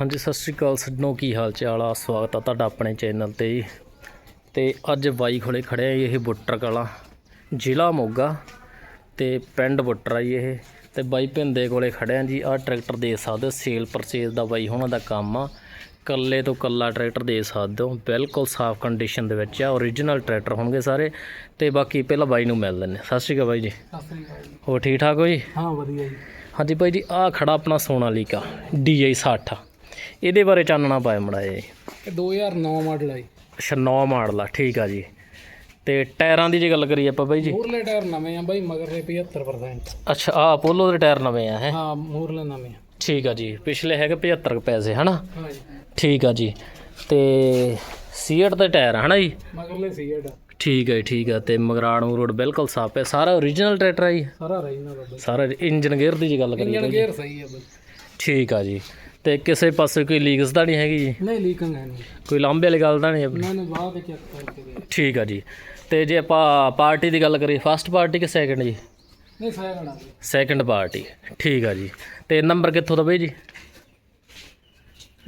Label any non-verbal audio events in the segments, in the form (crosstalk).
ਹਾਂਜੀ ਸਤਿ ਸ਼੍ਰੀ ਅਕਾਲ ਸੱਜਣੋ ਕੀ ਹਾਲ ਚਾਲ ਆ? ਸਵਾਗਤ ਆ ਤੁਹਾਡਾ ਆਪਣੇ ਚੈਨਲ ਤੇ ਜੀ। ਤੇ ਅੱਜ ਬਾਈ ਕੋਲੇ ਖੜਿਆ ਇਹ ਬੁੱਟਰ ਕਲਾਂ ਜ਼ਿਲ੍ਹਾ ਮੋਗਾ ਤੇ ਪਿੰਡ ਬੁੱਟਰ ਆ ਜੀ ਇਹ। ਤੇ ਬਾਈ ਭਿੰਦੇ ਕੋਲੇ ਖੜਿਆ ਜੀ ਆਹ ਟਰੈਕਟਰ ਦੇ ਸਕਦੇ ਸੇਲ ਪਰਚੇਜ਼ ਦਾ ਬਾਈ ਉਹਨਾਂ ਦਾ ਕੰਮ ਆ। ਕੱਲੇ ਤੋਂ ਕੱਲਾ ਟਰੈਕਟਰ ਦੇ ਸਕਦੇ ਹੋ ਬਿਲਕੁਲ ਸਾਫ਼ ਕੰਡੀਸ਼ਨ ਦੇ ਵਿੱਚ ਆ ਓਰੀਜਨਲ ਟਰੈਕਟਰ ਹੋਣਗੇ ਸਾਰੇ। ਤੇ ਬਾਕੀ ਪਹਿਲਾਂ ਬਾਈ ਨੂੰ ਮਿਲ ਲੈਂਦੇ ਸਤਿ ਸ਼੍ਰੀ ਅਕਾਲ ਬਾਈ ਜੀ। ਸਤਿ ਸ੍ਰੀ ਅਕਾਲ ਜੀ। ਹੋਰ ਠੀਕ ਠਾਕ ਹੋ ਜੀ? ਹਾਂ ਵਧੀਆ ਜੀ। ਹਾਂਜੀ ਭਾਈ ਜੀ ਆਹ ਖੜਾ ਆਪਣਾ ਸੋਨਾਲੀਕਾ DI 60 ਇਹਦੇ ਬਾਰੇ ਚਾਨਣਾ ਪਾਇਆ ਮੜਾਇਆ ਜੀ। ਇਹ 2009 ਮਾਡਲ ਹੈ ਜੀ। ਅੱਛਾ 9 ਮਾਡਲ ਆ ਠੀਕ ਆ ਜੀ। ਤੇ ਟਾਇਰਾਂ ਦੀ ਜੇ ਗੱਲ ਕਰੀਏ ਆਪਾਂ ਬਾਈ ਜੀ। ਮੂਰਲੇ ਟਾਇਰ ਨਵੇਂ ਆ ਬਾਈ ਮਗਰਲੇ 75% ਅੱਛਾ ਆ ਅਪੋਲੋ ਦੇ ਟਾਇਰ ਨਵੇਂ ਆ ਹੈ? ਹਾਂ ਮੂਰਲੇ ਨਵੇਂ ਆ। ਠੀਕ ਆ ਜੀ ਪਿਛਲੇ ਹੈਗੇ 75 ਕੁ ਪੈਸੇ ਹਨਾ? ਹਾਂ ਜੀ। ਠੀਕ ਆ ਜੀ। ਤੇ ਸੀਟ ਦੇ ਟਾਇਰ ਆ ਹਨਾ ਜੀ? ਮਗਰਲੇ ਸੀਟ ਠੀਕ ਹੈ ਠੀਕ ਆ। ਤੇ ਮਗਰਾੜ ਰੋਡ ਬਿਲਕੁਲ ਸਾਫ਼ ਹੈ ਸਾਰਾ ਓਰੀਜਨਲ ਟਰੈਕਟਰ ਆ ਜੀ। ਸਾਰਾ ਬਾਈ। ਸਾਰਾ ਇੰਜਨ ਗੇਅਰ ਦੀ ਜੇ ਗੱਲ ਕਰੀਏ ਇੰਜਨ। ਗੇਅਰ ਸਹੀ ਹੈ ਬਾਈ। ਠੀਕ ਆ ਜੀ। ਤੇ ਕਿਸੇ ਪਾਸੇ ਕੋਈ ਲੀਕਸ ਤਾਂ ਨਹੀਂ ਹੈਗੀ ਜੀ? ਨਹੀਂ ਲੀਕਿੰਗ ਹੈ ਨਹੀਂ। ਕੋਈ ਲਾਂਬੇ ਵਾਲੀ ਗੱਲ ਤਾਂ ਨਹੀਂ ਆਪਣੀ? ਮੈਂ ਨੇ ਬਾਅਦ ਵਿੱਚ ਚੈੱਕ ਕਰਕੇ ਠੀਕ ਆ ਜੀ। ਤੇ ਜੇ ਆਪਾਂ ਪਾਰਟੀ ਦੀ ਗੱਲ ਕਰੀਏ ਫਸਟ ਪਾਰਟੀ ਕਿ ਸੈਕੰਡ ਜੀ? ਨਹੀਂ ਆ ਸੈਕੰਡ ਪਾਰਟੀ ਠੀਕ ਆ ਜੀ। ਤੇ ਨੰਬਰ ਕਿੱਥੋਂ ਦਾ ਬਈ ਜੀ?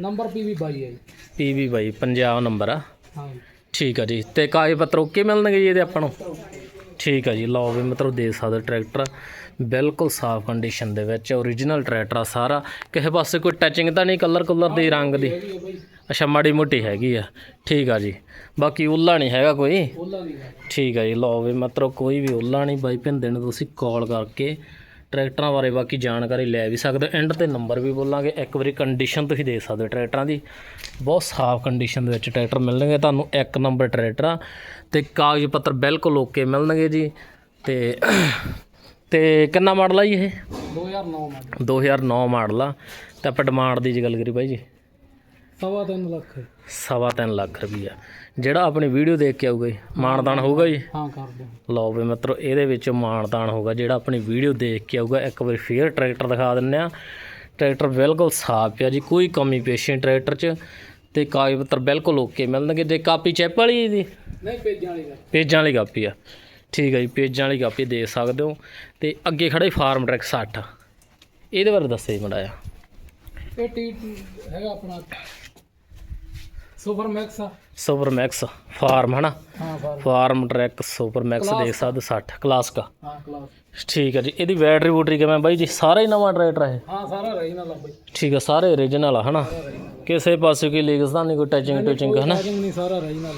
ਨੰਬਰ ਪੀ ਵੀ 22 ਹੈ ਜੀ। ਪੀਵੀ ਬਾਈ ਪੰਜਾਬ ਨੰਬਰ ਆ। ਹਾਂ ਠੀਕ ਆ ਜੀ। ਤੇ ਕਾਗਜ਼ ਪੱਤਰ ਓਕੇ ਮਿਲਣਗੇ ਜੀ ਇਹਦੇ ਆਪਾਂ ਨੂੰ? ਠੀਕ ਆ ਜੀ ਲਓ ਵੀ ਮਤਲਬ ਦੇ ਸਕਦੇ ਟਰੈਕਟਰ। ਬਿਲਕੁਲ ਸਾਫ਼ ਕੰਡੀਸ਼ਨ ਦੇ ਵਿੱਚ ਓਰੀਜਨਲ ਟਰੈਕਟਰ ਆ ਸਾਰਾ। ਕਿਸੇ ਪਾਸੇ ਕੋਈ ਟੱਚਿੰਗ ਤਾਂ ਨਹੀਂ ਕਲਰ ਕੁਲਰ ਦੀ ਰੰਗ ਦੀ। ਅੱਛਾ ਮਾੜੀ ਮੋਟੀ ਹੈਗੀ ਆ। ਠੀਕ ਆ ਜੀ। ਬਾਕੀ ਉੱਲਾ ਨਹੀਂ ਹੈਗਾ ਕੋਈ? ਠੀਕ ਹੈ ਜੀ ਲਓ ਵੀ ਮਤਲਬ ਕੋਈ ਵੀ ਉੱਲਾ ਨਹੀਂ। ਬਾਈ ਭਿੰਦੇ ਨੂੰ ਤੁਸੀਂ ਕਾਲ ਕਰਕੇ ਟਰੈਕਟਰਾਂ ਬਾਰੇ ਬਾਕੀ ਜਾਣਕਾਰੀ ਲੈ ਵੀ ਸਕਦੇ ਐਂਡ ਤੇ ਨੰਬਰ ਵੀ ਬੋਲਾਂਗੇ। ਇੱਕ ਵਾਰੀ ਕੰਡੀਸ਼ਨ ਤੁਸੀਂ ਦੇ ਸਕਦੇ ਹੋ ਟਰੈਕਟਰਾਂ ਦੀ। ਬਹੁਤ ਸਾਫ਼ ਕੰਡੀਸ਼ਨ ਦੇ ਵਿੱਚ ਟਰੈਕਟਰ ਮਿਲਣਗੇ ਤੁਹਾਨੂੰ। ਇੱਕ ਨੰਬਰ ਟਰੈਕਟਰ ਆ। ਤੇ ਕਾਗਜ਼ ਪੱਤਰ ਬਿਲਕੁਲ ਓਕੇ ਮਿਲਣਗੇ ਜੀ। ਤੇ ਤੇ ਕਿੰਨਾ ਮਾਡਲ ਆ ਜੀ ਇਹ? 2009 ਮਾਡਲ। 2009 ਮਾਡਲ ਆ। ਤੇ ਆਪਾਂ ਡਿਮਾਂਡ ਦੀ ਜੇ ਗੱਲ ਕਰੀ ਬਾਈ ਜੀ। ਸਵਾ ਤਿੰਨ ਲੱਖ। ਹੈ। ਸਵਾ ਤਿੰਨ ਲੱਖ ਰੁਪਈਆ। ਜਿਹੜਾ ਆਪਣੀ ਵੀਡੀਓ ਦੇਖ ਕੇ ਆਊਗਾ ਜੀ ਮਾਨਦਾਨ ਹੋਊਗਾ ਜੀ? ਹਾਂ ਕਰ ਦਿਓ। ਲਓ ਵੀ ਮਿੱਤਰੋ ਇਹਦੇ ਵਿੱਚ ਮਾਨਦਾਨ ਹੋਗਾ ਜਿਹੜਾ ਆਪਣੀ ਵੀਡੀਓ ਦੇਖ ਕੇ ਆਊਗਾ ਇੱਕ ਵਾਰੀ ਫੇਰ ਟਰੈਕਟਰ ਦਿਖਾ ਦਿੰਨੇ ਆ ਟਰੈਕਟਰ ਬਿਲਕੁਲ ਸਾਫ਼ ਪਿਆ ਜੀ ਕੋਈ ਕਮੀ ਪੇਸ਼ੀ ਟਰੈਕਟਰ 'ਚ। ਤੇ ਕਾਗਜ਼ ਪੱਤਰ ਬਿਲਕੁਲ ਓਕੇ ਮਿਲਣਗੇ। ਜੇ ਕਾਪੀ ਚੈਪ ਵਾਲੀ ਇਹਦੀ ਨਹੀਂ ਭੇਜਣ ਵਾਲੀ ਗੱਲ। ਪੇਜਾਂ ਵਾਲੀ ਕਾਪੀ ਆ। ਠੀਕ ਹੈ ਜੀ ਪੇਜਾਂ ਵਾਲੀ ਕਾਪੀ ਦੇ ਸਕਦੇ ਹੋ। ਤੇ ਅੱਗੇ ਖੜਾ ਹੀ ਫਾਰਮ ਟਰੈਕ 60 ਇਹਦੇ ਬਾਰੇ ਦੱਸੋ ਮੜਾ ਇਹ ਟੀ ਹੈਗਾ ਆਪਣਾ? ਸੁਪਰ ਮੈਕਸ ਆ। ਸੁਪਰ ਮੈਕਸ ਫਾਰਮ ਹਨਾ? ਹਾਂ far Farmtrac super max ਦੇਖ ਸਕਦੇ 60 ਕਲਾਸ ਕਾ ਹਾਂ ਕਲਾਸ। ਠੀਕ ਹੈ ਜੀ ਇਹਦੀ ਬੈਟਰੀ ਬੂਟਰੀ ਕਿਵੇਂ ਬਾਈ ਜੀ? ਸਾਰਾ ਹੀ ਨਵਾਂ ਟਰੈਕਟਰ ਹੈ ਹਾਂ ਸਾਰਾ ਰਹੀ ਨਾ ਲੱਭਈ ਠੀਕ ਹੈ ਸਾਰੇ ਓਰੀਜਨਲ ਆ ਹਨਾ? ਕਿਸੇ ਪਾਸੇ ਕੋਈ ਲੀਕਸ ਤਾਂ ਨਹੀਂ ਕੋਈ ਟੱਚਿੰਗ ਟੁਚਿੰਗ ਹਨਾ? ਨਹੀਂ ਸਾਰਾ ਰਹੀ ਨਾ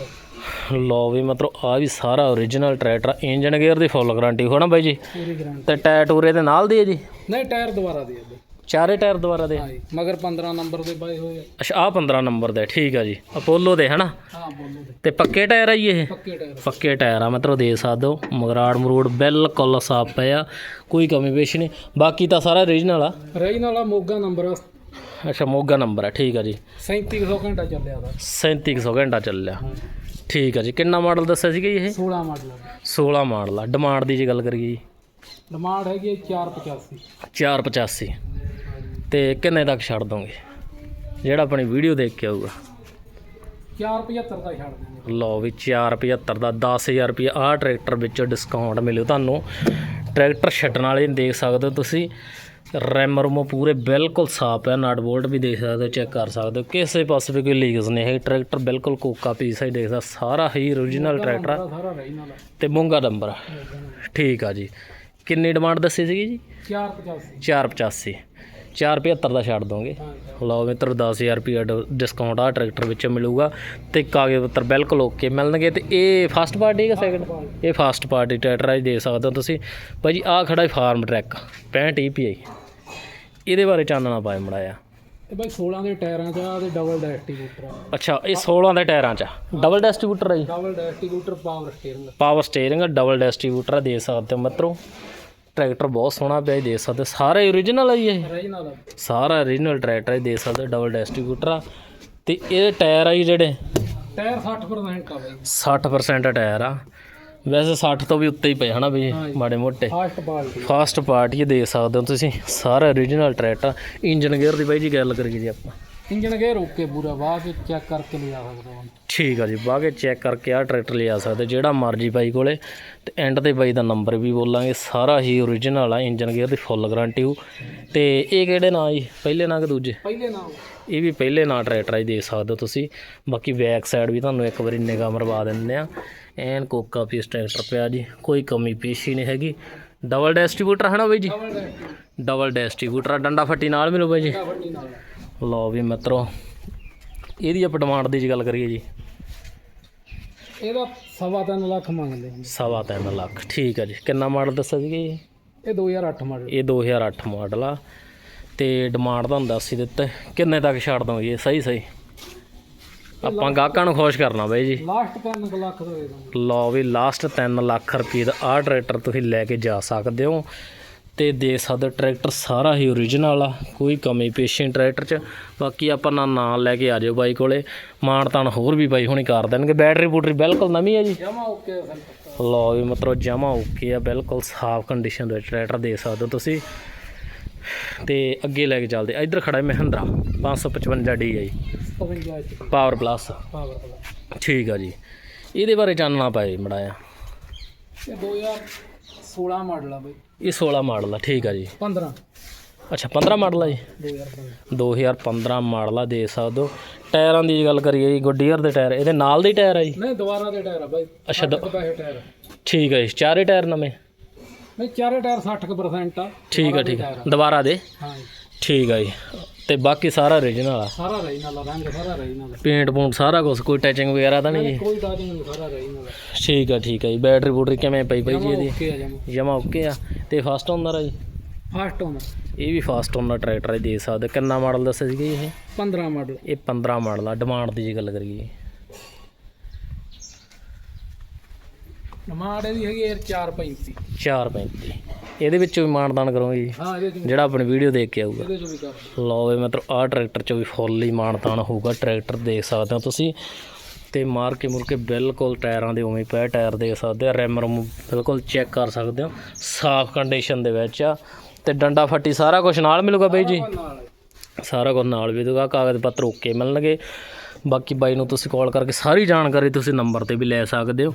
ਲਓ ਵੀ ਮਤਲਬ ਆ ਵੀ ਸਾਰਾ ਓਰੀਜਨਲ ਟਰੈਕਟਰ ਇੰਜਨ ਗੇਅਰ ਦੀ ਫੁੱਲ ਗਾਰੰਟੀ ਹੋਣਾ ਬਾਈ ਜੀ? ਪੂਰੀ ਗਰੰਟੀ ਤੇ ਟਾਇਰ ਟੂਰੇ ਦੇ ਨਾਲ ਦੀ ਹੈ ਜੀ? ਨਹੀਂ ਟਾਇਰ ਦੁਬਾਰਾ ਦੇ ਦੇ ਚਾਰੇ ਟਾਇਰ ਦੁਬਾਰਾ ਦੇ? ਮਗਰ 15 ਨੰਬਰ ਦੇ ਬਾਈ ਹੋਏ ਆ। ਅੱਛਾ ਆ 15 ਨੰਬਰ ਦੇ ਠੀਕ ਆ ਜੀ। ਅਪੋਲੋ ਦੇ ਹਨਾ? ਹਾਂ ਬੋਲੋ ਦੇ। ਤੇ ਪੱਕੇ ਟਾਇਰ ਆ ਜੀ ਇਹ? ਪੱਕੇ ਟਾਇਰ ਪੱਕੇ ਟਾਇਰ ਆ ਮਤਲਬ ਦੇ ਸਕਦੇ ਹੋ। ਮਗਰਾੜ ਮਰੂੜ ਬਿਲਕੁਲ ਸਾਫ਼ ਪਿਆ ਕੋਈ ਕਮੀ ਪੇਸ਼ ਨਹੀਂ। ਬਾਕੀ ਤਾਂ ਸਾਰਾ ਓਰੀਜਨਲ ਆ। ਰਹੀ ਨਾਲਾ ਮੋਗਾ ਨੰਬਰ ਅੱਛਾ ਮੋਗਾ ਨੰਬਰ ਆ ਠੀਕ ਆ ਜੀ। 3700 ਘੰਟਾ ਚੱਲਿਆ ਦਾ 3700 ਘੰਟਾ ਚੱਲਿਆ। ਠੀਕ ਆ ਜੀ ਕਿੰਨਾ ਮਾਡਲ ਦੱਸਿਆ ਸੀਗਾ ਜੀ ਇਹ? 16 ਮਾਡਲ 16 ਮਾਡਲ ਆ। ਡਿਮਾਂਡ ਦੀ ਜੇ ਗੱਲ ਕਰੀਏ ਜੀ। ਡਿਮਾਂਡ ਹੈਗੀ ਹੈ 485 485 ਤੇ ਕਿੰਨੇ ਤੱਕ ਛੱਡ ਦੋਗੇ? ਜਿਹੜਾ ਆਪਣੀ ਵੀਡੀਓ ਦੇਖ ਕੇ ਆਊਗਾ। 475 ਦਾ ਛੱਡ ਦਿੰਦੇ ਲਓ ਵੀ 475 ਦਾ 10000 ਰੁਪਏ ਆਹ ਟਰੈਕਟਰ ਵਿੱਚ ਡਿਸਕਾਊਂਟ ਮਿਲਿਓ ਤੁਹਾਨੂੰ। ਟਰੈਕਟਰ ਛੱਡਣ ਵਾਲੇ ਦੇਖ ਸਕਦੇ ਹੋ ਤੁਸੀਂ। ਰੈਮ ਰੂਮ ਪੂਰੇ ਬਿਲਕੁਲ ਸਾਫ਼ ਹੈ ਨਟ ਬੋਲਟ ਵੀ ਦੇਖ ਸਕਦੇ ਹੋ ਚੈੱਕ ਕਰ ਸਕਦੇ ਹੋ। ਕਿਸੇ ਪਾਸੇ ਵੀ ਕੋਈ ਲੀਕਸ ਨਹੀਂ ਹੈ ਟਰੈਕਟਰ ਬਿਲਕੁਲ ਕੋਕਾ ਪੀਸ ਹੀ ਦੇਖਦਾ ਸਾਰਾ ਹੀ ਓਰੀਜਨਲ ਟਰੈਕਟਰ ਆ। ਤੇ ਮੂੰਗਾ ਨੰਬਰ ਠੀਕ ਆ ਜੀ। ਕਿੰਨੀ ਡਿਮਾਂਡ ਦੱਸੀ ਸੀਗੀ ਜੀ? 485 485 475 ਦਾ ਛੱਡ ਦੋਗੇ। ਲਓ ਮਿੱਤਰ 10000 ਰੁਪਏ ਡਿਸਕਾਊਂਟ ਆ ਟਰੈਕਟਰ ਵਿੱਚ ਮਿਲੂਗਾ। ਤੇ ਕਾਗਜ਼ ਪੱਤਰ ਬਿਲਕੁਲ ਓਕੇ ਮਿਲਣਗੇ ਤੇ ਇਹ ਫਸਟ ਪਾਰਟੀ ਹੈ ਸੈਕੰਡ ਇਹ ਫਸਟ ਪਾਰਟੀ ਟਰੈਕਟਰ ਆ ਜੀ ਦੇ ਸਕਦੇ ਹੋ ਤੁਸੀਂ। ਭਾਜੀ ਆ ਖੜਾ ਫਾਰਮ ਟਰੈਕ 65 EPI ਇਹਦੇ ਬਾਰੇ ਚਾਨਣਾ ਪਾਏ ਮੜਾਇਆ ਤੇ ਬਾਈ 16 ਦੇ ਟਾਇਰਾਂ 'ਚ ਆ ਤੇ ਡਬਲ ਡਿਸਟ੍ਰੀਬਿਊਟਰ ਆ। ਅੱਛਾ ਇਹ 16 ਦੇ ਟਾਇਰਾਂ 'ਚ ਡਬਲ ਡਿਸਟ੍ਰੀਬਿਊਟਰ ਹੈ ਜੀ। Double distributor power steering power steering double distributor ਦੇ ਸਕਦੇ ਹੋ ਮਿੱਤਰੋ। ਟਰੈਕਟਰ ਬਹੁਤ ਸੋਹਣਾ ਪਿਆ ਜੀ ਦੇ ਸਕਦੇ। ਸਾਰੇ ਓਰੀਜਨਲ ਆ ਜੀ ਇਹ। ਸਾਰਾ ਓਰੀਜਨਲ ਟਰੈਕਟਰ ਹੀ ਦੇ ਸਕਦੇ ਡਬਲ ਡਿਸਟ੍ਰੀਬਿਊਟਰ ਆ। ਤੇ ਇਹਦੇ ਟਾਇਰ ਆ ਜੀ ਜਿਹੜੇ? ਟਾਇਰ 60% ਆ ਬਾਈ। 60% ਟਾਇਰ ਆ। ਵੈਸੇ 60 ਤੋਂ ਵੀ ਉੱਤੇ ਹੀ ਪਏ ਹਨਾ ਵੀ। ਮਾੜੇ ਮੋਟੇ। ਫਾਸਟ ਪਾਲਟੀ ਫਾਸਟ ਪਾਰਟੀ ਦੇ ਸਕਦੇ ਹੋ ਤੁਸੀਂ ਸਾਰਾ ਓਰੀਜਨਲ ਟਰੈਕਟਰ ਇੰਜਨ ਗੇਅਰ ਦੀ ਬਾਈ ਜੀ ਗੱਲ ਕਰੀਏ ਜੀ ਆਪਾਂ। ਇੰਜਣ ਗੇਅਰ ਓਕੇ ਪੂਰਾ ਬਾਅਦ ਚੈੱਕ ਕਰਕੇ ਲਿਆ ਸਕਦਾ ਹਾਂ। ਠੀਕ ਆ ਜੀ ਵਿੱਚ ਚੈੱਕ ਕਰਕੇ ਆ ਟਰੈਕਟਰ ਲਿਆ ਸਕਦੇ ਜਿਹੜਾ ਮਰਜ਼ੀ ਬਾਈ ਕੋਲੇ। ਤੇ ਐਂਡ ਤੇ ਬਾਈ ਦਾ ਨੰਬਰ ਵੀ ਬੋਲਾਂਗੇ ਸਾਰਾ ਹੀ ਓਰੀਜਨਲ ਆ ਇੰਜਨ ਗੇਅਰ ਦੀ ਫੁੱਲ ਗਾਰੰਟੀ ਹੋ। ਤੇ ਇਹ ਕਿਹੜੇ ਨਾਂ ਜੀ? ਪਹਿਲੇ ਨਾਂ ਕਿ ਦੂਜੇ? ਪਹਿਲੇ ਨਾਮ ਇਹ ਵੀ ਪਹਿਲੇ ਨਾਂ ਟਰੈਕਟਰ ਆ ਜੀ ਦੇਖ ਸਕਦੇ ਹੋ ਤੁਸੀਂ। ਬਾਕੀ ਬੈਕ ਸਾਈਡ ਵੀ ਤੁਹਾਨੂੰ ਇੱਕ ਵਾਰੀ ਨਿਗਾਹ ਮਰਵਾ ਦਿੰਦੇ ਆ। ਐਨ ਕੋਕਾ ਪੀਸ ਟਰੈਕਟਰ ਪਿਆ ਜੀ ਕੋਈ ਕਮੀ ਪੇਸ਼ੀ ਨਹੀਂ ਹੈਗੀ। ਡਬਲ ਡਿਸਟ੍ਰੀਬਿਊਟਰ ਹੈ ਨਾ ਬਾਈ ਜੀ? ਡਬਲ ਡੈਸ਼ ਡਬਲ ਡਿਸਟ੍ਰੀਬਿਊਟਰ ਡੰਡਾ ਫੱਟੀ ਨਾਲ ਮਿਲੂ ਬਾਈ ਜੀ? ਲਓ ਵੀ ਮਿੱਤਰੋ ਇਹਦੀ ਆਪਾਂ ਡਿਮਾਂਡ ਦੀ ਜੇ ਗੱਲ ਕਰੀਏ ਜੀ। ਇਹਦਾ ਸਵਾ ਤਿੰਨ ਲੱਖ ਮੰਗਦੇ ਹਾਂ ਸਵਾ ਲੱਖ ਠੀਕ ਆ ਜੀ। ਕਿੰਨਾ ਮਾਡਲ ਦੱਸਿਆ ਸੀਗਾ ਜੀ ਇਹ 2008 ਮਾਡਲ ਇਹ 2008 ਮਾਡਲ ਆ। ਤੇ ਡਿਮਾਂਡ ਤੁਹਾਨੂੰ ਦੱਸ ਹੀ ਦਿੱਤਾ। ਕਿੰਨੇ ਤੱਕ ਛੱਡ ਦੋਗੇ ਸਹੀ ਸਹੀ। ਆਪਾਂ ਗਾਹਕਾਂ ਨੂੰ ਖੁਸ਼ ਕਰਨਾ ਬਾਈ ਜੀ। ਲਾਸਟ 3 ਲੱਖ ਦਾ ਦੇ ਦਾਂਗੇ ਲਓ ਵੀ ਲਾਸਟ 3 ਲੱਖ ਰੁਪਏ ਦਾ ਆਹ ਟਰੈਕਟਰ ਤੁਸੀਂ ਲੈ ਕੇ ਜਾ ਸਕਦੇ ਹੋ। ਤੇ ਦੇ ਸਕਦੇ ਟਰੈਕਟਰ ਸਾਰਾ ਹੀ ਓਰੀਜਨਲ ਆ ਕੋਈ ਕਮੀ ਪੇਸ਼ੀ ਟਰੈਕਟਰ 'ਚ। ਬਾਕੀ ਆਪਾਂ ਨਾ ਨਾਲ ਲੈ ਕੇ ਆ ਜਾਓ ਬਾਈ ਕੋਲੇ। ਮਾਣ ਤਾਣ ਹੋਰ ਵੀ ਬਾਈ ਹੁਣੇ ਕਰ ਦੇਣਗੇ। ਬੈਟਰੀ ਬੂਟਰੀ ਬਿਲਕੁਲ ਨਵੀਂ ਆ ਜੀ। ਜਮਾ ਓਕੇ ਲਓ ਵੀ ਮਤਲਬ ਜਮਾ ਓਕੇ ਆ ਬਿਲਕੁਲ ਸਾਫ਼ ਕੰਡੀਸ਼ਨ ਦੇ ਟਰੈਕਟਰ ਦੇ ਸਕਦੇ ਹੋ ਤੁਸੀਂ। ਤੇ ਅੱਗੇ ਲੈ ਕੇ ਚੱਲਦੇ ਇੱਧਰ ਖੜਾ ਹੈ ਮਹਿੰਦਰਾ 555 ਡੀ ਹੈ ਜੀ। ਪਾਵਰ ਪਲੱਸ ਠੀਕ ਆ ਜੀ। ਇਹਦੇ ਬਾਰੇ ਜਾਣਨਾ ਪਏ ਮੜਾ ਆ 16 ਮਾਡਲ ਆ ਬਈ। ਇਹ 16 ਮਾਡਲ ਆ ਠੀਕ ਆ ਜੀ। 15 ਅੱਛਾ 15 ਮਾਡਲ ਆ ਜੀ? 2015 2015 ਮਾਡਲ ਆ ਦੇ ਸਕਦੇ ਹੋ। ਟਾਇਰਾਂ ਦੀ ਗੱਲ ਕਰੀਏ ਜੀ ਗੁੱਡੀਅਰ ਦੇ ਟਾਇਰ ਇਹਦੇ ਨਾਲ ਦੇ ਟਾਇਰ ਆ ਜੀ? ਨਹੀਂ ਦੁਬਾਰਾ ਦੇ ਟਾਇਰ ਆ ਬਾਈ। ਅੱਛਾ ਟਾਇਰ ਠੀਕ ਆ ਜੀ ਚਾਰੇ ਟਾਇਰ ਨਵੇਂ? ਨਹੀਂ ਚਾਰੇ ਟਾਇਰ 60% ਆ ਠੀਕ ਆ ਠੀਕ ਆ। ਦੁਬਾਰਾ ਦੇ? ਹਾਂ ਜੀ। ਠੀਕ ਆ ਜੀ। ਤੇ ਬਾਕੀ ਸਾਰਾ ਓਰੀਜਨਲ ਆ। ਸਾਰਾ ਰਹੀ ਨਾਲ ਰੰਗ ਸਾਰਾ ਰਹੀ ਨਾਲ ਪੇਂਟ ਪੂੰਟ ਸਾਰਾ ਕੁਝ ਕੋਈ ਟੈਚਿੰਗ ਵਗੈਰਾ ਤਾਂ ਨਹੀਂ ਜੀ? ਕੋਈ ਟਾਚਿੰਗ ਨਹੀਂ ਸਾਰਾ ਰਹੀ ਨਾਲ ਠੀਕ ਆ ਠੀਕ ਆ ਜੀ। ਬੈਟਰੀ ਬੂਟਰੀ ਕਿਵੇਂ ਪਈ ਪਈ ਜੀ ਇਹਦੀ? ਓਕੇ ਆ ਜਮਾ। ਜਮਾ ਓਕੇ ਆ। ਤੇ ਫਸਟ ਓਨਰ ਆ ਜੀ? ਫਾਸਟ ਹੋਣਾ ਇਹ ਵੀ ਫਸਟ ਓਨਰ ਟਰੈਕਟਰ ਹੀ ਦੇ ਸਕਦੇ ਕਿੰਨਾ ਮਾਡਲ ਦੱਸਿਆ ਸੀਗਾ ਜੀ ਇਹ? 15 ਮਾਡਲ ਇਹ 15 ਮਾਡਲ ਆ ਡਿਮਾਂਡ ਦੀ ਜੇ ਗੱਲ ਕਰੀਏ। ਡਿਮਾਂਡ ਇਹਦੀ ਹੈਗੀ ਯਾਰ 435 435 ਇਹਦੇ ਵਿੱਚੋਂ ਵੀ ਮਾਨਦਾਨ ਕਰੋਗੇ ਜੀ? ਹਾਂ ਇਹਦੇ ਚ ਜਿਹੜਾ ਆਪਣੀ ਵੀਡੀਓ ਦੇਖ ਕੇ ਆਊਗਾ। ਇਹਦੇ ਚ ਵੀ ਕਰ। ਲਓ ਵੀ ਮਤਲਬ ਆਹ ਟਰੈਕਟਰ 'ਚ ਵੀ ਫੁੱਲ ਹੀ ਮਾਨਦਾਨ ਹੋਊਗਾ। ਟਰੈਕਟਰ ਦੇਖ ਸਕਦੇ ਹੋ ਤੁਸੀਂ। ਤੇ ਮਾਰ ਕੇ ਮੁਰ ਕੇ ਬਿਲਕੁਲ ਟਾਇਰਾਂ ਦੇ ਉਵੇਂ ਪਏ ਟਾਇਰ ਦੇਖ ਸਕਦੇ ਆ। ਰਿਮ ਰੁਮ ਬਿਲਕੁਲ ਚੈੱਕ ਕਰ ਸਕਦੇ ਹੋ। ਸਾਫ਼ ਕੰਡੀਸ਼ਨ ਦੇ ਵਿੱਚ ਆ। ਤੇ ਡੰਡਾ ਫੱਟੀ ਸਾਰਾ ਕੁਝ ਨਾਲ ਮਿਲੂਗਾ ਬਈ ਜੀ? ਸਾਰਾ ਕੁਝ ਨਾਲ। ਵੀ ਦੂਗਾ ਕਾਗਜ਼ ਪੱਤਰ ਓਕੇ ਮਿਲਣਗੇ। ਬਾਕੀ ਬਾਈ ਨੂੰ ਤੁਸੀਂ ਕਾਲ ਕਰਕੇ ਸਾਰੀ ਜਾਣਕਾਰੀ ਤੁਸੀਂ ਨੰਬਰ ਤੇ ਵੀ ਲੈ ਸਕਦੇ ਹੋ।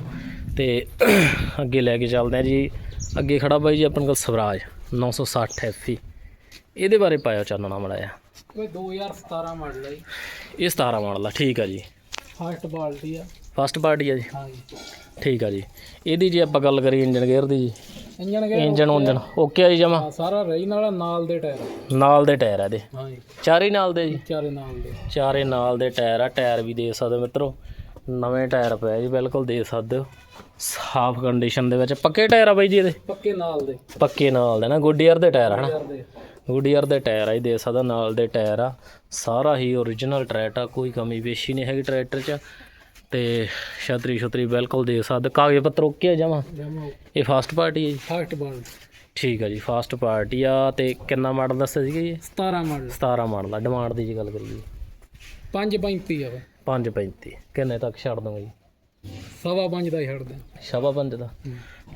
ਤੇ (clears throat) ਅੱਗੇ ਲੈ ਕੇ ਚੱਲਦੇ ਆ ਜੀ। ਅੱਗੇ ਖੜਾ ਬਾਈ ਜੀ ਆਪਣੇ ਕੋਲ ਸਵਰਾਜ 960 ਐਫੀ ਇਹਦੇ ਬਾਰੇ ਪਾਇਆ ਚਾਨਣਾ ਮੜਾਇਆ। ਇਹ 2017 ਮਾਡਲ ਹੈ ਜੀ। ਇਹ 17 ਮਾਡਲ ਆ ਠੀਕ ਆ ਜੀ। ਫਾਸਟ ਬਾਲਟੀ ਆ। ਫਸਟ ਪਾਰਟੀ ਆ ਜੀ। ਹਾਂ ਜੀ। ਠੀਕ ਆ ਜੀ। ਇਹਦੀ ਜੇ ਆਪਾਂ ਗੱਲ ਕਰੀਏ ਇੰਜਨ ਗੇਅਰ ਦੀ ਜੀ। ਇੰਜਨ ਕੇ ਇੰਜਨ ਉਂਜਨ ਓਕੇ ਆ ਜੀ ਜਮਾ? ਸਾਰਾ ਰਹੀ ਨਾਲ ਨਾਲ ਦੇ ਟਾਇਰ ਨਾਲ ਦੇ ਟਾਇਰ ਆ ਇਹਦੇ। ਹਾਂ ਜੀ। ਚਾਰੇ ਨਾਲ ਦੇ ਜੀ। ਚਾਰੇ ਨਾਲ ਦੇ। ਚਾਰੇ ਨਾਲ ਦੇ ਟਾਇਰ ਆ ਟਾਇਰ ਵੀ ਦੇ ਸਕਦੇ ਹੋ ਮਿੱਤਰੋ। ਨਵੇਂ ਟਾਇਰ ਪਏ ਜੀ ਬਿਲਕੁਲ ਦੇ ਸਕਦੇ ਹੋ। ਸਾਫ਼ ਕੰਡੀਸ਼ਨ ਦੇ ਵਿੱਚ। ਪੱਕੇ ਟਾਇਰ ਆ ਬਾਈ ਜੀ ਇਹਦੇ? ਪੱਕੇ ਨਾਲ ਦੇ। ਪੱਕੇ ਨਾਲ ਦੇ ਨਾ ਗੁੱਡੀਅਰ ਦੇ ਟਾਇਰ ਆ ਹਨਾ ਗੁੱਡੀਅਰ ਦੇ। ਟਾਇਰ ਆ ਜੀ ਦੇ ਸਕਦਾ ਨਾਲ ਦੇ ਟਾਇਰ ਆ। ਸਾਰਾ ਹੀ ਓਰੀਜਨਲ ਟਰੈਕਟ ਆ ਕੋਈ ਕਮੀ ਪੇਸ਼ੀ ਨਹੀਂ ਹੈਗੀ ਟਰੈਕਟਰ 'ਚ। ਤੇ ਛਤਰੀ ਛਤਰੀ ਬਿਲਕੁਲ ਦੇ ਸਕਦੇ ਕਾਗਜ਼ ਪੱਤਰ ਓਕੇ ਆ ਜਮਾ ਜਮਾ ਇਹ ਫਾਸਟ ਪਾਰਟੀ ਹੈ ਜੀ? ਫਾਸਟ ਬਾਲਟੀ ਠੀਕ ਆ ਜੀ ਫਾਸਟ ਪਾਰਟੀ ਆ। ਤੇ ਕਿੰਨਾ ਮਾਡਲ ਦੱਸਿਆ ਸੀਗਾ ਜੀ? 17 ਮਾਡਲ 17 ਮਾਡਲ ਆ ਡਿਮਾਂਡ ਦੀ ਜੀ ਗੱਲ ਕਰੀਏ। 535 ਆ ਬਈ। 535 ਕਿੰਨੇ ਤੱਕ ਛੱਡ ਦੋਗੇ ਜੀ? ਸਵਾ ਪੰਜ ਦਾ ਹੀ ਛੱਡਦੇ ਸਵਾ ਪੰਜ ਦਾ?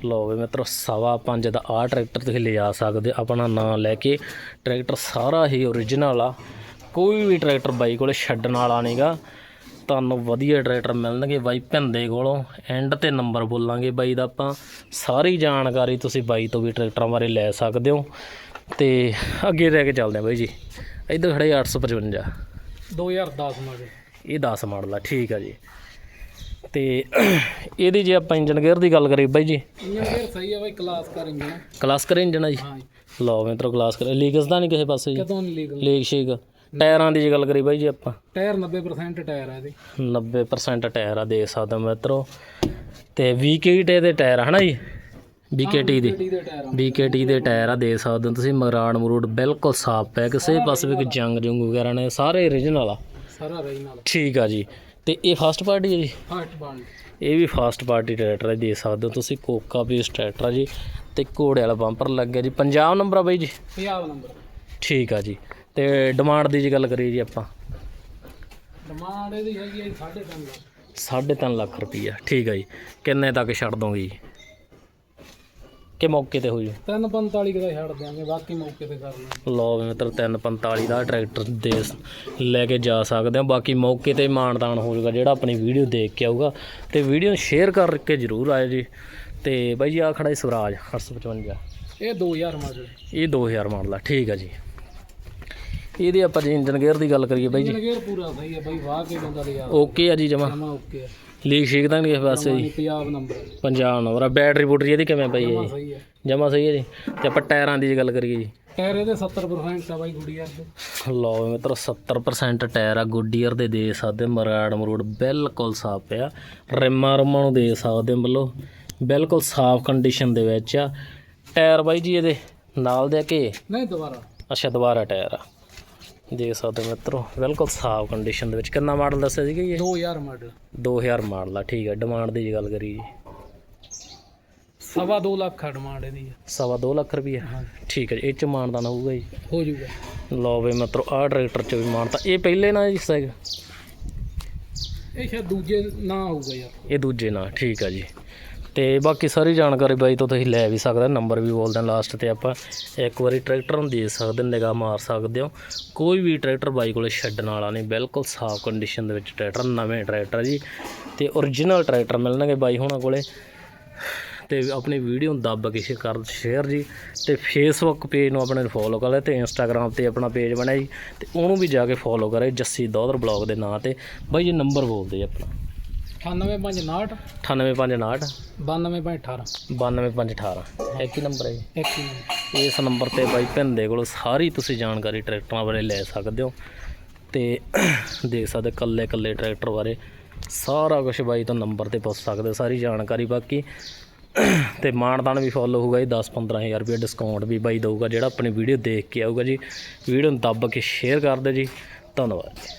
ਲਓ ਵੀ ਮਿੱਤਰੋ ਸਵਾ ਪੰਜ ਦਾ ਆਹ ਟਰੈਕਟਰ ਤੁਸੀਂ ਲਿਜਾ ਸਕਦੇ। ਆਪਣਾ ਨਾਂ ਲੈ ਕੇ ਟਰੈਕਟਰ ਸਾਰਾ ਹੀ ਓਰੀਜਨਲ ਆ। ਕੋਈ ਵੀ ਟਰੈਕਟਰ ਬਾਈ ਕੋਲੇ ਛੱਡਣ ਵਾਲਾ ਨਹੀਂਗਾ। ਤੁਹਾਨੂੰ ਵਧੀਆ ਟਰੈਕਟਰ ਮਿਲਣਗੇ ਬਾਈ ਭਿੰਦੇ ਕੋਲੋਂ। ਐਂਡ ਤੇ ਨੰਬਰ ਬੋਲਾਂਗੇ ਬਾਈ ਦਾ ਆਪਾਂ। ਸਾਰੀ ਜਾਣਕਾਰੀ ਤੁਸੀਂ ਬਾਈ ਤੋਂ ਵੀ ਟਰੈਕਟਰਾਂ ਬਾਰੇ ਲੈ ਸਕਦੇ ਹੋ। ਤੇ ਅੱਗੇ ਲੈ ਕੇ ਚੱਲਦੇ ਹਾਂ ਬਾਈ ਜੀ। ਇੱਧਰ ਖੜੇ 855 2010 ਮਾਡਲ ਇਹ 10 ਮਾਡਲ ਆ ਠੀਕ ਆ ਜੀ। ਤੇ ਇਹਦੀ ਜੇ ਆਪਾਂ ਇੰਜਨ ਗੇਅਰ ਦੀ ਗੱਲ ਕਰੀਏ ਬਾਈ ਜੀ। ਇੰਜਨ ਗੇਅਰ ਸਹੀ ਆ ਬਈ ਕਲਾਸ ਕਰ ਇੰਜਨ ਕਲਾਸਕਰ ਇੰਜਨ ਆ ਜੀ। ਹਾਂ ਲਓ ਮਿੱਤਰੋ ਕਲਾਸਕਰ ਲੀਕਸ ਦਾ ਨਹੀਂ ਕਿਸੇ ਪਾਸੇ ਜੀ। ਕਦੋਂ ਲੀਗਲ ਲੀਕ ਸ਼ੇਕ। ਟਾਇਰਾਂ ਦੀ ਜੇ ਗੱਲ ਕਰੀ ਬਾਈ ਜੀ ਆਪਾਂ। ਟਾਇਰ 90% ਟਾਇਰ ਆ ਇਹਦੇ। 90% ਟਾਇਰ ਆ ਦੇ ਸਕਦੇ ਹੋ ਮਿੱਤਰੋ। ਤੇ VKT ਦੇ ਟਾਇਰ ਹਨਾ ਜੀ? VKT ਦੇ। ਗੱਡੀ ਦੇ ਟਾਇਰ ਆ। VKT ਦੇ ਟਾਇਰ ਆ ਦੇ ਸਕਦੇ ਹੋ ਤੁਸੀਂ ਮਗਰਾੜ ਮਰੂੜ ਬਿਲਕੁਲ ਸਾਫ਼ ਪੈ ਕਿਸੇ ਪਾਸੇ ਵੀ ਕੋਈ ਜੰਗ ਜੁੰਗ ਵਗੈਰਾ ਨੇ ਸਾਰੇ ਓਰੀਜਨਲ ਆ। ਸਾਰਾ ਰਹੀ ਨਾਲ। ਠੀਕ ਆ ਜੀ। ਤੇ ਇਹ ਫਸਟ ਪਾਰਟੀ ਹੈ ਜੀ? ਫਾਸਟ ਬਾਲਟੀ ਇਹ ਵੀ ਫਾਸਟ ਪਾਰਟੀ ਟਰੈਕਟਰ ਹੈ ਦੇ ਸਕਦੇ ਹੋ ਤੁਸੀਂ ਕੋਕਾ ਪੀਸ ਟਰੈਕਟਰ ਆ ਜੀ ਤੇ ਘੋੜੇ ਵਾਲਾ ਬੰਪਰ ਲੱਗਿਆ ਜੀ। ਪੰਜਾਬ ਨੰਬਰ ਆ ਬਾਈ ਜੀ? 50 ਨੰਬਰ ਠੀਕ ਆ ਜੀ। ਤੇ ਡਿਮਾਂਡ ਦੀ ਜੀ ਗੱਲ ਕਰੀਏ ਜੀ ਆਪਾਂ। ਡਿਮਾਂਡ ਇਹਦੀ ਹੈਗੀ ਹੈ 3.5 ਲੱਖ। 3.5 ਲੱਖ ਰੁਪਈਆ। ਠੀਕ ਆ ਜੀ। ਕਿੰਨੇ ਤੱਕ ਛੱਡ ਦੋਗੇ ਜੀ? ਕਿ ਮੌਕੇ ਤੇ ਹੋ ਜੂ 345 ਕਿਦਾ ਛੱਡ ਦਿਆਂਗੇ ਬਾਕੀ ਮੌਕੇ ਤੇ ਕਰ ਲਾਂਗੇ। ਲਓ ਵੀ ਮਿੱਤਰ 345 ਦਾ ਟਰੈਕਟਰ ਦੇ ਲੈ ਕੇ ਜਾ ਸਕਦੇ ਹੋ। ਬਾਕੀ ਮੌਕੇ ਤੇ ਮਾਨਦਾਨ ਹੋ ਜਾਊਗਾ ਜਿਹੜਾ ਆਪਣੀ ਵੀਡੀਓ ਦੇਖ ਕੇ ਆਊਗਾ। ਤੇ ਵੀਡੀਓ ਨੂੰ ਸ਼ੇਅਰ ਕਰਕੇ ਜ਼ਰੂਰ ਆਇਓ ਜੀ। ਤੇ ਬਾਈ ਜੀ ਆ ਖੜਾ ਹੈ ਸਵਰਾਜ 855 ਇਹ 2000 ਮਾਡਲ। ਇਹ 2000 ਮਾਡਲ ਆ ਠੀਕ ਆ ਜੀ। ਇਹਦੀ ਆਪਾਂ ਜੀ ਇੰਜਨ ਗੇਅਰ ਦੀ ਗੱਲ ਕਰੀਏ ਬਾਈ ਜੀ। ਗੇਅਰ ਪੂਰਾ ਸਹੀ ਹੈ ਬਾਈ ਵਾਹ ਕੇ ਬੰਦਾ ਲਿਆ ਓਕੇ ਆ ਜੀ ਜਮਾ। ਜਮਾ ਓਕੇ ਲੀਕ ਸ਼ੀਕ ਤਾਂ ਨਹੀਂ ਇਸ ਪਾਸੇ ਜੀ ਪੰਜਾਬ ਨੰਬਰ ਪੰਜਾਬ ਨੰਬਰ ਆ। ਬੈਟਰੀ ਬੂਟਰੀ ਇਹਦੀ ਕਿਵੇਂ ਪਈ ਹੈ ਜੀ? ਸਹੀ ਹੈ। ਜਮਾ ਸਹੀ ਹੈ ਜੀ? ਤੇ ਆਪਾਂ ਟਾਇਰਾਂ ਦੀ ਜੇ ਗੱਲ ਕਰੀਏ ਜੀ। ਟਾਇਰ ਇਹਦੇ 70% ਆ ਬਾਈ ਗੁੜੀਆ ਦੇ। ਲਓ ਮਿੱਤਰੋ 70% ਟਾਇਰ ਆ ਗੁੱਡੀਅਰ ਦੇ ਦੇ ਸਕਦੇ ਮਰਾੜ ਮਰੂੜ ਬਿਲਕੁਲ ਸਾਫ਼ ਪਿਆ। ਰਿਮਾਂ ਰੁਮਾਂ ਨੂੰ ਦੇ ਸਕਦੇ ਮਤਲਬ ਬਿਲਕੁਲ ਸਾਫ਼ ਕੰਡੀਸ਼ਨ ਦੇ ਵਿੱਚ ਆ। ਟਾਇਰ ਬਾਈ ਜੀ ਇਹਦੇ ਨਾਲ ਦੇ ਕੇ? ਨਹੀਂ ਦੁਬਾਰਾ। ਅੱਛਾ ਦੁਬਾਰਾ ਟਾਇਰ ਆ। ਦੇਖ ਸਕਦੇ ਹੋ ਮਿੱਤਰੋ ਬਿਲਕੁਲ ਸਾਫ਼ ਕੰਡੀਸ਼ਨ ਦੇ ਵਿੱਚ। ਕਿੰਨਾ ਮਾਡਲ ਦੱਸਿਆ ਸੀਗਾ ਇਹ? 2000 ਮਾਡਲ 2000 ਮਾਡਲ ਆ ਠੀਕ ਹੈ ਡਿਮਾਂਡ ਦੀ ਗੱਲ ਕਰੀਏ। ਜੀ ਸਵਾ 2 ਲੱਖ ਆ ਡਿਮਾਂਡ ਇਹਦੀ। ਸਵਾ ਦੋ ਲੱਖ ਰੁਪਈਆ? ਹਾਂ ਠੀਕ ਹੈ ਜੀ ਇਹ ਚ ਮਾਨਦਾਨ ਹੋਊਗਾ ਜੀ? ਹੋ ਜਾਊਗਾ। ਲਓ ਵੀ ਮਿੱਤਰੋ ਆਹ ਟਰੈਕਟਰ ਚ ਵੀ ਮਾਨਤਾ। ਇਹ ਪਹਿਲੇ ਨਾ ਜੀ ਸੈਗ ਇਹ ਸ਼ਾਇਦ ਦੂਜੇ ਨਾ ਹੋਊਗਾ ਯਾਰ। ਇਹ ਦੂਜੇ ਨਾਲ ਠੀਕ ਆ ਜੀ। ਤੇ ਬਾਕੀ ਸਾਰੀ ਜਾਣਕਾਰੀ ਬਾਈ ਤੋਂ ਤੁਸੀਂ ਲੈ ਵੀ ਸਕਦੇ ਨੰਬਰ ਵੀ ਬੋਲਦੇ ਲਾਸਟ ਤੇ ਆਪਾਂ। ਇੱਕ ਵਾਰੀ ਟਰੈਕਟਰ ਨੂੰ ਦੇ ਸਕਦੇ ਨਿਗਾਹ ਮਾਰ ਸਕਦੇ ਹੋ। ਕੋਈ ਵੀ ਟਰੈਕਟਰ ਬਾਈ ਕੋਲੇ ਛੱਡਣ ਵਾਲਾ ਨਹੀਂ, ਬਿਲਕੁਲ ਸਾਫ਼ ਕੰਡੀਸ਼ਨ ਦੇ ਵਿੱਚ ਟਰੈਕਟਰ ਨਵੇਂ ਟਰੈਕਟਰ ਜੀ। ਤੇ origignal ਟਰੈਕਟਰ ਮਿਲਣਗੇ ਬਾਈ ਹੋਣਾ ਕੋਲੇ। ਤੇ ਆਪਣੀ ਵੀਡੀਓ ਨੂੰ ਦੱਬ ਕੇ ਸ਼ੇਅਰ ਕਰ ਸ਼ੇਅਰ ਜੀ। ਤੇ ਫੇਸਬੁੱਕ ਪੇਜ ਨੂੰ ਆਪਣੇ ਫੋਲੋ ਕਰ ਲੈ ਤੇ ਇੰਸਟਾਗ੍ਰam ਤੇ ਆਪਣਾ ਪੇਜ ਬਣਾਇਆ ਜੀ। ਤੇ ਉਹਨੂੰ ਵੀ ਜਾ ਕੇ ਫੋਲੋ ਕਰੇ ਜੱਸੀ ਦੌਦਰ ਬਲੌਗ ਦੇ ਨਾਂ ਤੇ। ਬਾਈ ਜੀ ਨੰਬਰ ਬੋਲਦੇ ਜੀ ਆਪਣਾ। 98559 98559 92518 92518 ਇੱਕ ਹੀ ਨੰਬਰ ਹੈ ਜੀ? ਇੱਕ ਹੀ? ਨੰਬਰ। ਇਸ ਨੰਬਰ ਤੇ ਬਾਈ ਭਿੰਦੇ ਕੋਲ ਸਾਰੀ ਤੁਸੀਂ ਜਾਣਕਾਰੀ ਟਰੈਕਟਰਾਂ ਬਾਰੇ ਲੈ ਸਕਦੇ ਹੋ ਤੇ ਦੇਖ ਸਕਦੇ ਕੱਲੇ ਕੱਲੇ ਟਰੈਕਟਰ ਬਾਰੇ ਸਾਰਾ ਕੁਝ ਬਾਈ ਤੋਂ ਨੰਬਰ ਤੇ ਪੁੱਛ ਸਕਦੇ ਹੋ ਸਾਰੀ ਜਾਣਕਾਰੀ ਬਾਕੀ। ਤੇ ਮਾਨਦਾਨ ਵੀ ਫੋਲੋ ਹੋਊਗਾ ਜੀ 10 15000 ਰੁਪਏ ਡਿਸਕਾਊਂਟ ਵੀ ਬਾਈ ਦਊਗਾ ਜਿਹੜਾ ਆਪਣੀ ਵੀਡੀਓ ਦੇਖ ਕੇ ਆਊਗਾ ਜੀ। ਵੀਡੀਓ ਨੂੰ ਦੱਬ ਕੇ ਸ਼ੇਅਰ ਕਰ ਦਿਓ ਜੀ। ਧੰਨਵਾਦ ਜੀ।